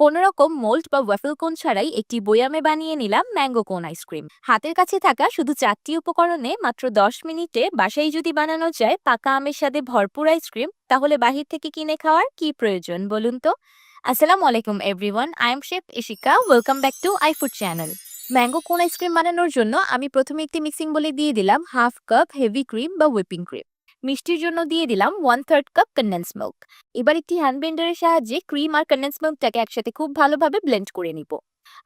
কোনো রকম মোল্ড বা ওয়াফেল কোন ছাড়াই একটি বয়ামে বানিয়ে নিলাম ম্যাঙ্গো কোন আইসক্রিম। হাতের কাছে থাকা শুধু চারটি উপকরণে মাত্র দশ মিনিটে বাসায় যদি বানানো যায় পাকা আমের সাথে ভরপুর আইসক্রিম, তাহলে বাহির থেকে কিনে খাওয়ার কি প্রয়োজন বলুন তো? আসসালামু আলাইকুম everyone, I am chef Ishika, welcome back to I food channel. Mango কোন আইসক্রিম বানানোর জন্য আমি প্রথমে একটি মিক্সিং বলে দিয়ে দিলাম হাফ কাপ হেভি ক্রিম বা হুইপিং ক্রিম। মিষ্টির জন্য দিয়ে দিলাম one third cup condensed milk এবার একটি হ্যান্ড ব্লেন্ডারের সাহায্যে ক্রিম আর কন্ডেন্স মিল্কটাকে একসাথে খুব ভালোভাবে ব্লেন্ড করে নিব।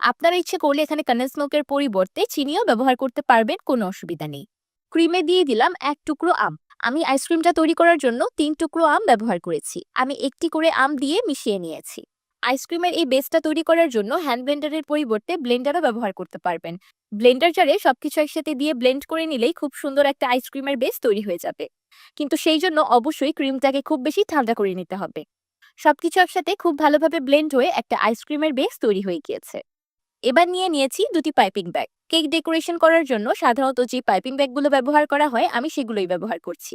আপনারা ইচ্ছে করলে এখানে কন্ডেন্স মিল্কের পরিবর্তে চিনিও ব্যবহার করতে পারবেন, কোনো অসুবিধা নেই। ক্রিমে দিয়ে দিলাম এক টুকরো আম। আমি আইসক্রিমটা তৈরি করার জন্য তিন টুকরো আম ব্যবহার করেছি। আমি একটি করে আম দিয়ে মিশিয়ে নিয়েছি। আইসক্রিমের এই বেসটা তৈরি করার জন্য হ্যান্ড ব্লেন্ডারের পরিবর্তে ব্লেন্ডারও ব্যবহার করতে পারবেন। ব্লেন্ডার জারে সবকিছু একসাথে দিয়ে ব্লেন্ড করে নিলেই খুব সুন্দর একটা আইসক্রিমের বেস তৈরি হয়ে যাবে। কিন্তু সেই জন্য অবশ্যই ক্রিমটাকে খুব বেশি ঠান্ডা করে নিতে হবে। সবকিছু একসাথে খুব ভালোভাবে ব্লেন্ড হয়ে একটা আইসক্রিমের বেস তৈরি হয়ে গিয়েছে। এবার নিয়ে নিয়েছি দুটি পাইপিং ব্যাগ। কেক ডেকোরেশন করার জন্য সাধারণত যে পাইপিং ব্যাগগুলো ব্যবহার করা হয়, আমি সেগুলোই ব্যবহার করছি।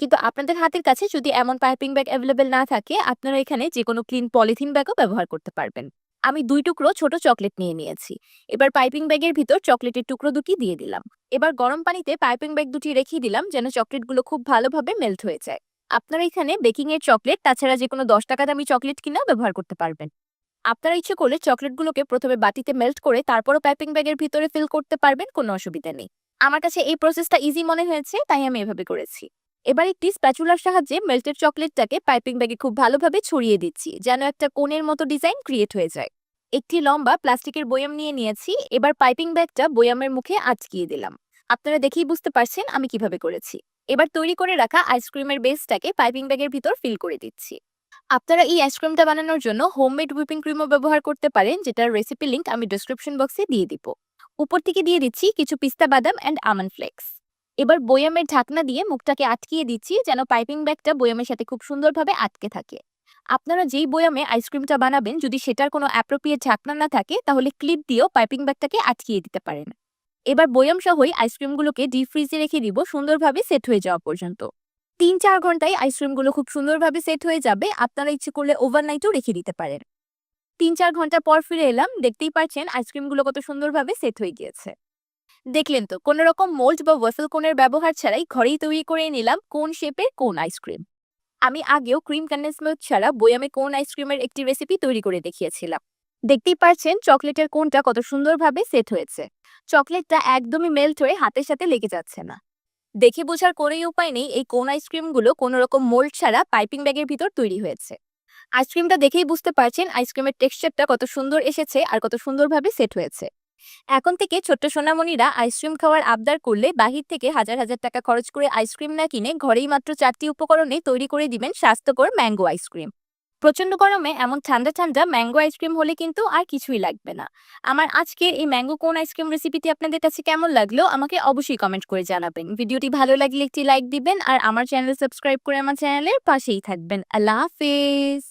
কিন্তু আপনাদের হাতের কাছে যদি এমন পাইপিং ব্যাগ অ্যাভেলেবেল না থাকে, আপনারা এখানে যে কোনো ক্লিন পলিথিন ব্যাগও ব্যবহার করতে পারবেন। আমি দুই টুকরো ছোট চকলেট নিয়ে নিয়েছি। এবার পাইপিং ব্যাগের ভিতর চকলেটের টুকরো দুটি দিয়ে দিলাম। এবার গরম পানিতে পাইপিং ব্যাগ দুটি রেখে দিলাম যেন চকলেটগুলো খুব ভালোভাবে মেল্ট হয়ে যায়। আপনারা এখানে বেকিং এর চকলেট, তাছাড়া যে কোনো দশ টাকা দামি চকলেট কিনা ব্যবহার করতে পারবেন। আপনারা ইচ্ছে করলে চকলেটগুলোকে প্রথমে বাটিতে মেল্ট করে তারপরও পাইপিং ব্যাগের ভিতরে ফিল করতে পারবেন, কোনো অসুবিধা নেই। আমার কাছে এই প্রসেসটা ইজি মনে হয়েছে, তাই আমি এভাবে করেছি। এবার একটি স্প্যাচুলার সাহায্যে মেল্টেড চকলেটটাকে পাইপিং ব্যাগে খুব ভালোভাবে ছড়িয়ে দিচ্ছি, যেন একটা কোণের মতো ডিজাইন ক্রিয়েট হয়ে যায়। একটি লম্বা প্লাস্টিকের বয়াম নিয়ে নিয়েছি, এবার পাইপিং ব্যাগটা বয়ামের মুখে আটকিয়ে দিলাম। আপনারা দেখেই বুঝতে পারছেন আমি কীভাবে করেছি। এবার তৈরি করে রাখা আইসক্রিমের বেসটাকে পাইপিং ব্যাগের ভিতর ফিল করে দিচ্ছি। আপনারা এই আইসক্রিমটা বানানোর জন্য হোমমেড হুইপিং ক্রিমও ব্যবহার করতে পারেন, যেটার রেসিপি লিঙ্ক আমি ডিসক্রিপশন বক্সে দিয়ে দিব। উপর থেকে দিয়ে দিচ্ছি কিছু পিস্তা বাদাম অ্যান্ড আমন্ড ফ্লেক্স এবার বয়ামের ঢাকনা দিয়ে মুখটাকে আটকিয়ে দিচ্ছি যেন পাইপিং ব্যাগটা বয়ামের সাথে খুব সুন্দরভাবে আটকে থাকে। আপনারা যেই বয়ামে আইসক্রিমটা বানাবেন, যদি সেটার কোনো অ্যাপ্রোপ্রিয়েট ঢাকনা না থাকে, তাহলে ক্লিপ দিয়েও পাইপিং ব্যাগটাকে আটকিয়ে দিতে পারেন। এবার বয়াম সহই আইসক্রিমগুলোকে ডিপ ফ্রিজে রেখে দিব, সুন্দরভাবে সেট হয়ে যাওয়া পর্যন্ত। তিন চার ঘন্টায় আইসক্রিমগুলো খুব সুন্দরভাবে সেট হয়ে যাবে, আপনারা ইচ্ছে করলে ওভারনাইটও রেখে দিতে পারেন। তিন চার ঘণ্টা পর ফিরে এলাম, দেখতেই পাচ্ছেন আইসক্রিমগুলো কত সুন্দরভাবে সেট হয়ে গিয়েছে। দেখলেন তো, কোনো রকম মোল্ড বা ওয়েফেল কোনের ব্যবহার ছাড়াই ঘরেই তৈরি করে নিলাম কোন শেপের কোন আইসক্রিম আমি আগেও ক্রিম কন্ডেন্স মিল্ক ছাড়া বয়ামে কোন আইসক্রিমের একটি রেসিপি তৈরি করে দেখিয়েছিলাম। দেখতেই পারছেন চকলেটের কোনটা কত সুন্দরভাবে সেট হয়েছে। চকলেটটা একদমই মেল্ট হয়ে হাতের সাথে লেগে যাচ্ছে না। দেখে বোঝার কোনোই উপায় নেই, এই কোন আইসক্রিমগুলো কোনো রকম মোল্ড ছাড়া পাইপিং ব্যাগের ভিতর তৈরি হয়েছে। আইসক্রিমটা দেখেই বুঝতে পারছেন আইসক্রিমের টেক্সচারটা কত সুন্দর এসেছে আর কত সুন্দরভাবে সেট হয়েছে। এখন থেকে ছোট্ট সোনামণিরা আইসক্রিম খাওয়ার আবদার করলে বাহির থেকে হাজার হাজার টাকা খরচ করে আইসক্রিম না কিনে ঘরেই মাত্র চারটি উপকরণে তৈরি করে দিবেন স্বাস্থ্যকর ম্যাঙ্গো আইসক্রিম। প্রচণ্ড গরমে এমন ঠান্ডা ঠান্ডা ম্যাঙ্গো আইসক্রিম হলে কিন্তু আর কিছুই লাগবে না। আমার আজকের এই ম্যাঙ্গো কোন আইসক্রিম রেসিপিটি আপনাদের কাছে কেমন লাগল আমাকে অবশ্যই কমেন্ট করে জানাবেন। ভিডিওটি ভালো লাগলে একটি লাইক দিবেন আর আমার চ্যানেল সাবস্ক্রাইব করে আমার চ্যানেলের পাশেই থাকবেন। আল্লাহ হাফেজ।